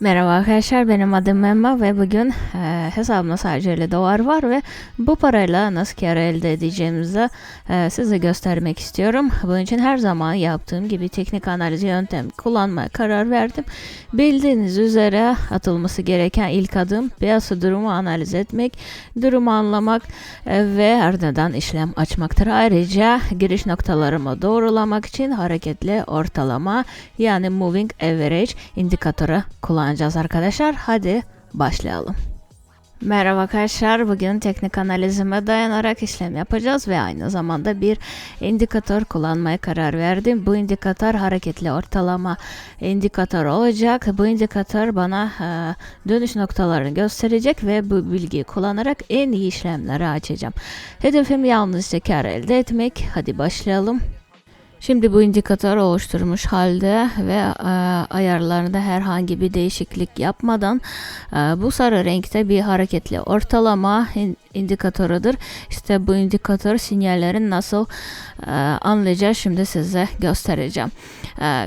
Merhaba arkadaşlar benim adım Emma ve bugün e, hesabımda sadece 50 dolar var ve bu parayla nasıl kar elde edeceğimizi e, size göstermek istiyorum. Bunun için her zaman yaptığım gibi teknik analiz yöntem kullanmaya karar verdim. Bildiğiniz üzere atılması gereken ilk adım piyasa durumu analiz etmek, durumu anlamak e, ve ardından işlem açmaktır. Ayrıca giriş noktalarımı doğrulamak için hareketli ortalama yani moving average indikatörü kullanacağız arkadaşlar. Hadi başlayalım. Merhaba arkadaşlar. Bugün teknik analizime dayanarak işlem yapacağız ve aynı zamanda bir indikatör kullanmaya karar verdim. Bu indikatör hareketli ortalama indikatör olacak. Bu indikatör bana e, dönüş noktalarını gösterecek ve bu bilgiyi kullanarak en iyi işlemleri açacağım. Hedefim yalnızca kar elde etmek. Hadi başlayalım. Şimdi bu indikatör oluşturmuş halde ve e, ayarlarında herhangi bir değişiklik yapmadan e, bu sarı renkte bir hareketli ortalama in, indikatörüdür. İşte bu indikatör sinyallerin nasıl e, anlayacağız şimdi size göstereceğim.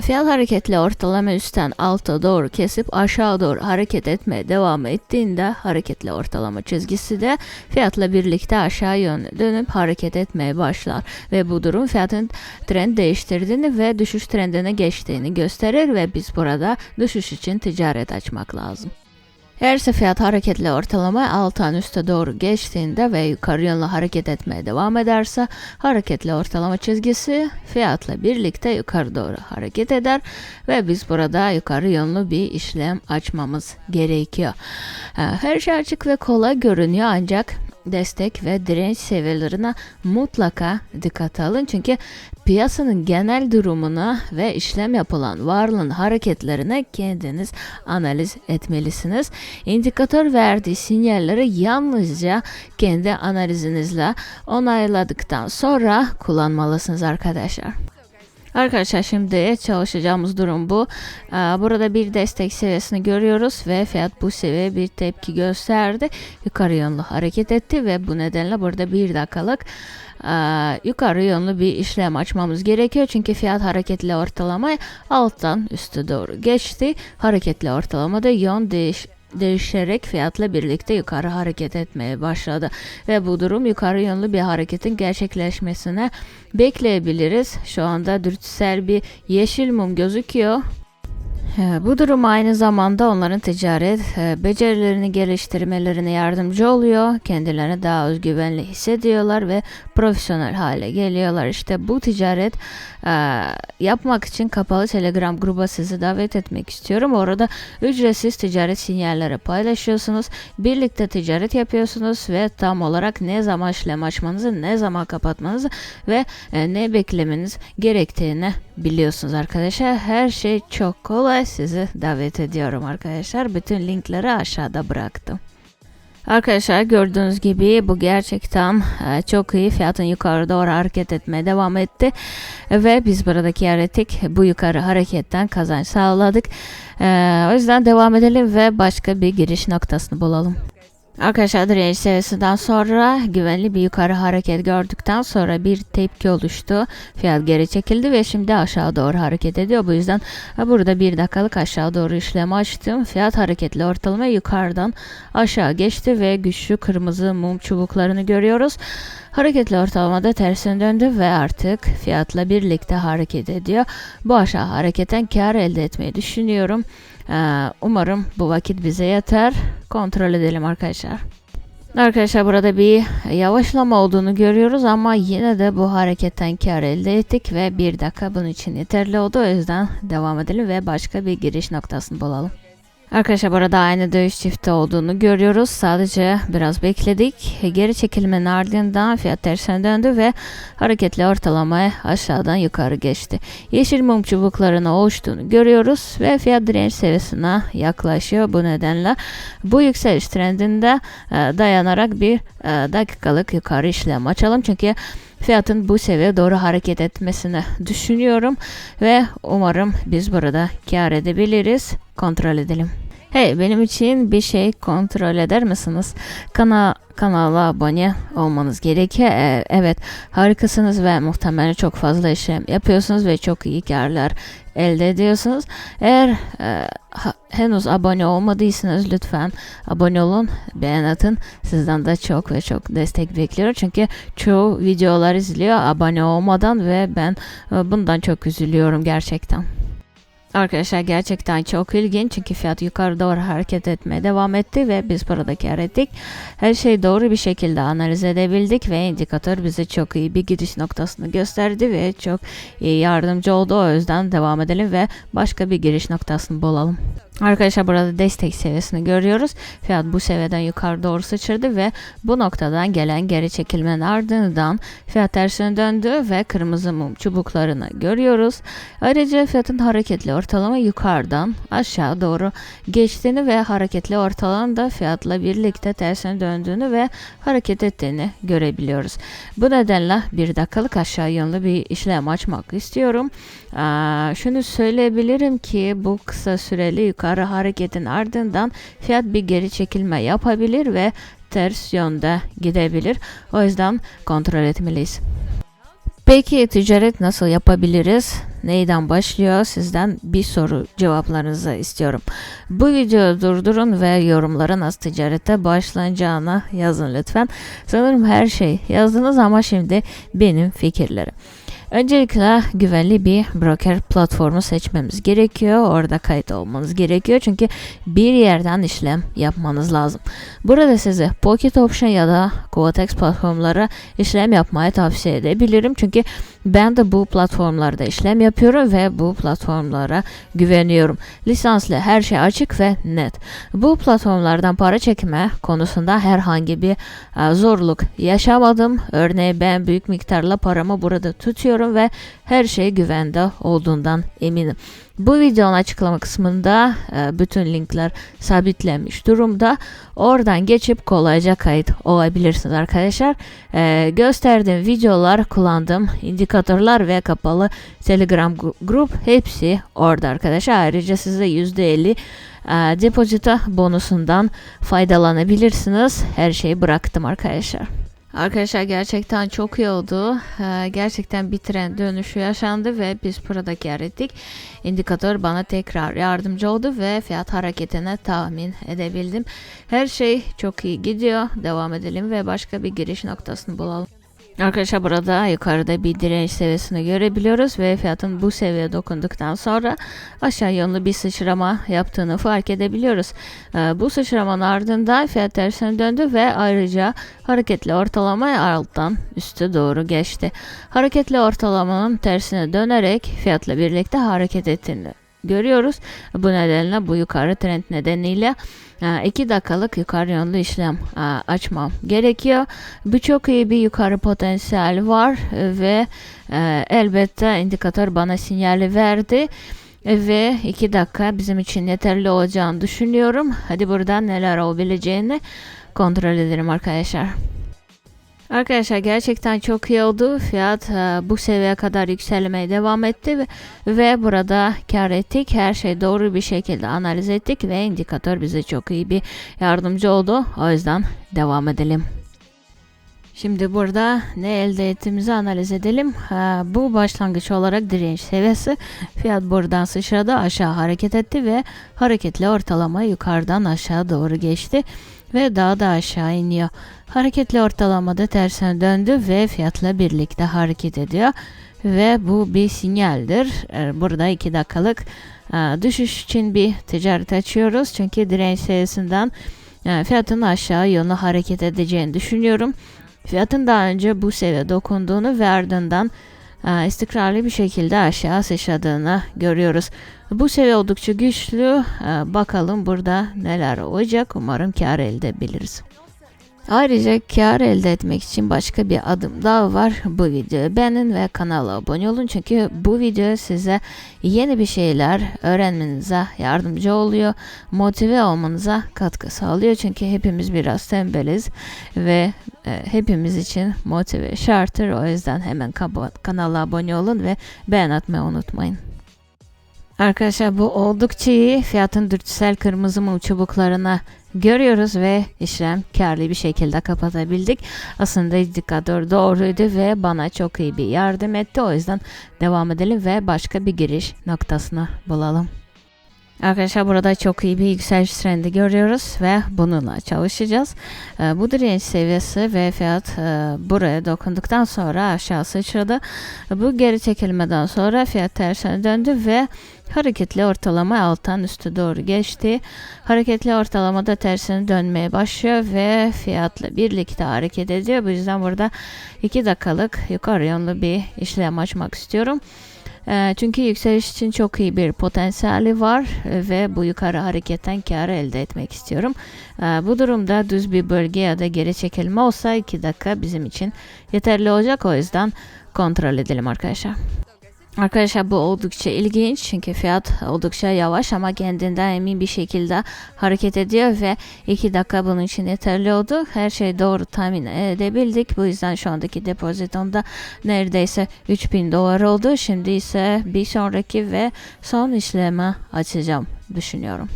Fiyat hareketli ortalama üstten alta doğru kesip aşağı doğru hareket etmeye devam ettiğinde hareketli ortalama çizgisi de fiyatla birlikte aşağı yönlü dönüp hareket etmeye başlar ve bu durum fiyatın trend değiştirdiğini ve düşüş trendine geçtiğini gösterir ve biz burada düşüş için ticaret açmak lazım. Eğer fiyat hareketli ortalama alttan üste doğru geçtiğinde ve yukarı yönlü hareket etmeye devam ederse hareketli ortalama çizgisi fiyatla birlikte yukarı doğru hareket eder ve biz burada yukarı yönlü bir işlem açmamız gerekiyor. Ee, Her şey açık ve kolay görünüyor ancak destek ve direnç seviyelerine mutlaka dikkat alın çünkü piyasanın genel durumuna ve işlem yapılan varlığın hareketlerine kendiniz analiz etmelisiniz. İndikatör verdiği sinyalleri yalnızca kendi analizinizle onayladıktan sonra kullanmalısınız arkadaşlar. Arkadaşlar şimdi çalışacağımız durum bu. Ee, Burada bir destek seviyesini görüyoruz ve fiyat bu seviyeye bir tepki gösterdi. Yukarı yönlü hareket etti ve bu nedenle burada bir dakikalık e, yukarı yönlü bir işlem açmamız gerekiyor. Çünkü fiyat hareketli ortalama alttan üste doğru geçti. Hareketli ortalamada yön değiş değişerek fiyatla birlikte yukarı hareket etmeye başladı ve bu durum yukarı yönlü bir hareketin gerçekleşmesine bekleyebiliriz. Şu anda dürtüsel bir yeşil mum gözüküyor. Ee, Bu durum aynı zamanda onların ticaret e, becerilerini geliştirmelerine yardımcı oluyor. Kendilerini daha özgüvenli hissediyorlar ve profesyonel hale geliyorlar. İşte bu ticaret e, yapmak için kapalı Telegram gruba sizi davet etmek istiyorum. Orada ücretsiz ticaret sinyalleri paylaşıyorsunuz. Birlikte ticaret yapıyorsunuz ve tam olarak ne zaman işlem açmanızı, ne zaman kapatmanızı ve e, ne beklemeniz gerektiğini biliyorsunuz arkadaşlar. Her şey çok kolay. Sizi davet ediyorum arkadaşlar. Bütün linkleri aşağıda bıraktım. Arkadaşlar gördüğünüz gibi bu gerçekten e, çok iyi fiyatın yukarı doğru hareket etmeye devam etti ve biz buradaki ettik bu yukarı hareketten kazanç sağladık. E, o yüzden devam edelim ve başka bir giriş noktasını bulalım. Arkadaşlar direnç seviyesinden sonra güvenli bir yukarı hareket gördükten sonra bir tepki oluştu. Fiyat geri çekildi ve şimdi aşağı doğru hareket ediyor. Bu yüzden burada bir dakikalık aşağı doğru işlem açtım. Fiyat hareketli ortalama yukarıdan aşağı geçti ve güçlü kırmızı mum çubuklarını görüyoruz. Hareketli ortalamada tersine döndü ve artık fiyatla birlikte hareket ediyor. Bu aşağı hareketten kar elde etmeyi düşünüyorum. Ee, Umarım bu vakit bize yeter. Kontrol edelim arkadaşlar. Arkadaşlar burada bir yavaşlama olduğunu görüyoruz ama yine de bu hareketten kar elde ettik ve bir dakika bunun için yeterli oldu. O yüzden devam edelim ve başka bir giriş noktasını bulalım. Arkadaşlar burada aynı dövüş çifti olduğunu görüyoruz. Sadece biraz bekledik. Geri çekilmenin ardından fiyat tersine döndü ve hareketli ortalamaya aşağıdan yukarı geçti. Yeşil mum çubuklarının oluştuğunu görüyoruz ve fiyat direnç seviyesine yaklaşıyor. Bu nedenle bu yükseliş trendinde e, dayanarak bir e, dakikalık yukarı işlem açalım. Çünkü fiyatın bu seviyeye doğru hareket etmesini düşünüyorum ve umarım biz burada kar edebiliriz. Kontrol edelim. Hey benim için bir şey kontrol eder misiniz? Kana kanala abone olmanız gerekiyor. Ee, evet harikasınız ve muhtemelen çok fazla işlem yapıyorsunuz ve çok iyi karlar elde ediyorsunuz. Eğer e, ha- henüz abone olmadıysanız lütfen abone olun, beğen atın. Sizden de çok ve çok destek bekliyorum. Çünkü çoğu videolar izliyor abone olmadan ve ben e, bundan çok üzülüyorum gerçekten. Arkadaşlar gerçekten çok ilginç çünkü fiyat yukarı doğru hareket etmeye devam etti ve biz burada kar ettik. Her şeyi doğru bir şekilde analiz edebildik ve indikatör bize çok iyi bir gidiş noktasını gösterdi ve çok iyi yardımcı oldu. O yüzden devam edelim ve başka bir giriş noktasını bulalım. Arkadaşlar burada destek seviyesini görüyoruz. Fiyat bu seviyeden yukarı doğru sıçradı ve bu noktadan gelen geri çekilmenin ardından fiyat tersine döndü ve kırmızı mum çubuklarını görüyoruz. Ayrıca fiyatın hareketli ortalama yukarıdan aşağı doğru geçtiğini ve hareketli ortalama da fiyatla birlikte tersine döndüğünü ve hareket ettiğini görebiliyoruz. Bu nedenle bir dakikalık aşağı yönlü bir işlem açmak istiyorum. Aa, şunu söyleyebilirim ki bu kısa süreli yukarı hareketin ardından fiyat bir geri çekilme yapabilir ve ters yönde gidebilir. O yüzden kontrol etmeliyiz. Peki ticaret nasıl yapabiliriz? Neyden başlıyor? Sizden bir soru cevaplarınızı istiyorum. Bu videoyu durdurun ve yorumlara nasıl ticarete başlanacağını yazın lütfen. Sanırım her şey yazdınız ama şimdi benim fikirlerim. Öncelikle güvenli bir broker platformu seçmemiz gerekiyor. Orada kayıt olmanız gerekiyor. Çünkü bir yerden işlem yapmanız lazım. Burada size Pocket Option ya da Quotex platformlara işlem yapmayı tavsiye edebilirim. Çünkü ben de bu platformlarda işlem yapıyorum ve bu platformlara güveniyorum. Lisanslı her şey açık ve net. Bu platformlardan para çekme konusunda herhangi bir e, zorluk yaşamadım. Örneğin ben büyük miktarla paramı burada tutuyorum ve her şey güvende olduğundan eminim. Bu videonun açıklama kısmında e, bütün linkler sabitlenmiş durumda. Oradan geçip kolayca kayıt olabilirsiniz arkadaşlar. E, gösterdiğim videolar, kullandığım indikatörler ve kapalı Telegram gru- grup hepsi orada arkadaşlar. Ayrıca size %50 e, depozito bonusundan faydalanabilirsiniz. Her şeyi bıraktım arkadaşlar. Arkadaşlar gerçekten çok iyi oldu. Ee, gerçekten bir tren dönüşü yaşandı ve biz burada kar ettik. İndikatör bana tekrar yardımcı oldu ve fiyat hareketine tahmin edebildim. Her şey çok iyi gidiyor. Devam edelim ve başka bir giriş noktasını bulalım. Arkadaşlar burada yukarıda bir direnç seviyesini görebiliyoruz ve fiyatın bu seviyeye dokunduktan sonra aşağı yönlü bir sıçrama yaptığını fark edebiliyoruz. Ee, bu sıçramanın ardından fiyat tersine döndü ve ayrıca hareketli ortalama alttan üste doğru geçti. Hareketli ortalamanın tersine dönerek fiyatla birlikte hareket ettiğini görüyoruz. Bu nedenle bu yukarı trend nedeniyle 2 dakikalık yukarı yönlü işlem e, açmam gerekiyor. Bu çok iyi bir yukarı potansiyel var ve e, elbette indikatör bana sinyali verdi ve 2 dakika bizim için yeterli olacağını düşünüyorum. Hadi buradan neler olabileceğini kontrol edelim arkadaşlar. Arkadaşlar gerçekten çok iyi oldu. Fiyat e, bu seviyeye kadar yükselmeye devam etti ve, ve burada kar ettik. Her şey doğru bir şekilde analiz ettik ve indikatör bize çok iyi bir yardımcı oldu. O yüzden devam edelim. Şimdi burada ne elde ettiğimizi analiz edelim. Ha, bu başlangıç olarak direnç seviyesi. Fiyat buradan sıçradı aşağı hareket etti ve hareketli ortalama yukarıdan aşağı doğru geçti ve daha da aşağı iniyor. Hareketli ortalamada tersine döndü ve fiyatla birlikte hareket ediyor. Ve bu bir sinyaldir. Ee, Burada 2 dakikalık e, düşüş için bir ticaret açıyoruz. Çünkü direnç seviyesinden e, fiyatın aşağı yönlü hareket edeceğini düşünüyorum. Fiyatın daha önce bu seviye dokunduğunu ve ardından istikrarlı bir şekilde aşağı sıçradığını görüyoruz. Bu seviye oldukça güçlü. E, Bakalım burada neler olacak. Umarım kar elde edebiliriz. Ayrıca kar elde etmek için başka bir adım daha var. Bu videoyu beğenin ve kanala abone olun. Çünkü bu video size yeni bir şeyler öğrenmenize yardımcı oluyor. Motive olmanıza katkı sağlıyor. Çünkü hepimiz biraz tembeliz ve e, hepimiz için motive şarttır. O yüzden hemen kanala abone olun ve beğen atmayı unutmayın. Arkadaşlar bu oldukça iyi. Fiyatın dürtüsel kırmızı mum çubuklarına görüyoruz ve işlem karlı bir şekilde kapatabildik. Aslında indikatör doğruydu ve bana çok iyi bir yardım etti. O yüzden devam edelim ve başka bir giriş noktasını bulalım. Arkadaşlar burada çok iyi bir yükseliş trendi görüyoruz ve bununla çalışacağız. Ee, bu direnç seviyesi ve fiyat e, buraya dokunduktan sonra aşağı sıçradı. Bu geri çekilmeden sonra fiyat tersine döndü ve hareketli ortalama alttan üstü doğru geçti. Hareketli ortalamada tersine dönmeye başlıyor ve fiyatla birlikte hareket ediyor. Bu yüzden burada 2 dakikalık yukarı yönlü bir işlem açmak istiyorum. Ee, Çünkü yükseliş için çok iyi bir potansiyeli var e, ve bu yukarı hareketten kar elde etmek istiyorum. Ee, Bu durumda düz bir bölge ya da geri çekilme olsa 2 dakika bizim için yeterli olacak. O yüzden kontrol edelim arkadaşlar. Arkadaşlar bu oldukça ilginç çünkü fiyat oldukça yavaş ama kendinden emin bir şekilde hareket ediyor ve 2 dakika bunun için yeterli oldu. Her şey doğru tahmin edebildik. Bu yüzden şu andaki depozitomda neredeyse 3000 dolar oldu. Şimdi ise bir sonraki ve son işlemi açacağım düşünüyorum.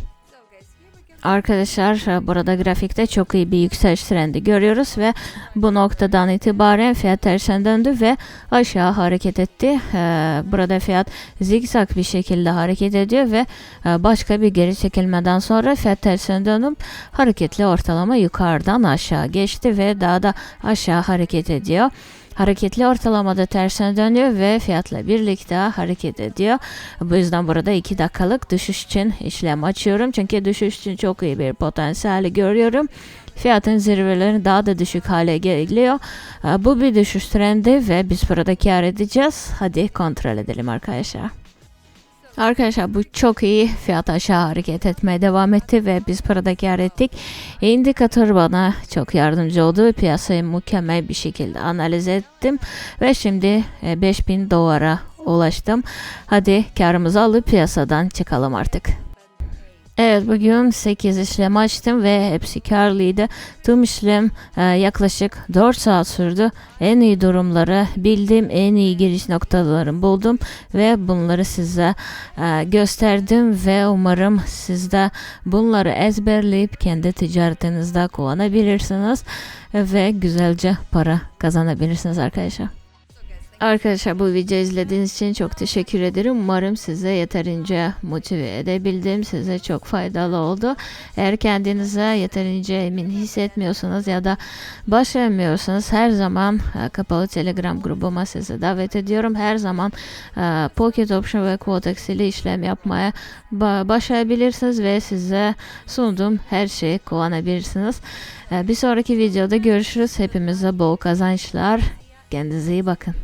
Arkadaşlar e, burada grafikte çok iyi bir yükseliş trendi görüyoruz ve bu noktadan itibaren fiyat tersine döndü ve aşağı hareket etti. Ee, Burada fiyat zigzag bir şekilde hareket ediyor ve e, başka bir geri çekilmeden sonra fiyat tersine dönüp hareketli ortalama yukarıdan aşağı geçti ve daha da aşağı hareket ediyor. Hareketli ortalamada tersine dönüyor ve fiyatla birlikte hareket ediyor. Bu yüzden burada 2 dakikalık düşüş için işlem açıyorum. Çünkü düşüş için çok iyi bir potansiyeli görüyorum. Fiyatın zirveleri daha da düşük hale geliyor. Ee, Bu bir düşüş trendi ve biz burada kar edeceğiz. Hadi kontrol edelim arkadaşlar. Arkadaşlar bu çok iyi. Fiyat aşağı hareket etmeye devam etti ve biz parada kar ettik. İndikatör bana çok yardımcı oldu. Piyasayı mükemmel bir şekilde analiz ettim ve şimdi e, 5000 dolara ulaştım. Hadi karımızı alıp piyasadan çıkalım artık. Evet bugün 8 işlem açtım ve hepsi karlıydı. Tüm işlem e, yaklaşık 4 saat sürdü. En iyi durumları bildim, en iyi giriş noktalarını buldum ve bunları size e, gösterdim ve umarım siz de bunları ezberleyip kendi ticaretinizde kullanabilirsiniz ve güzelce para kazanabilirsiniz arkadaşlar. Arkadaşlar bu videoyu izlediğiniz için çok teşekkür ederim. Umarım size yeterince motive edebildim. Size çok faydalı oldu. Eğer kendinize yeterince emin hissetmiyorsanız ya da başaramıyorsanız her zaman e, kapalı Telegram grubuma sizi davet ediyorum. Her zaman e, Pocket Option ve Quotex ile işlem yapmaya ba- başarabilirsiniz ve size sunduğum her şeyi kullanabilirsiniz. E, Bir sonraki videoda görüşürüz. Hepimize bol kazançlar. Kendinize iyi bakın.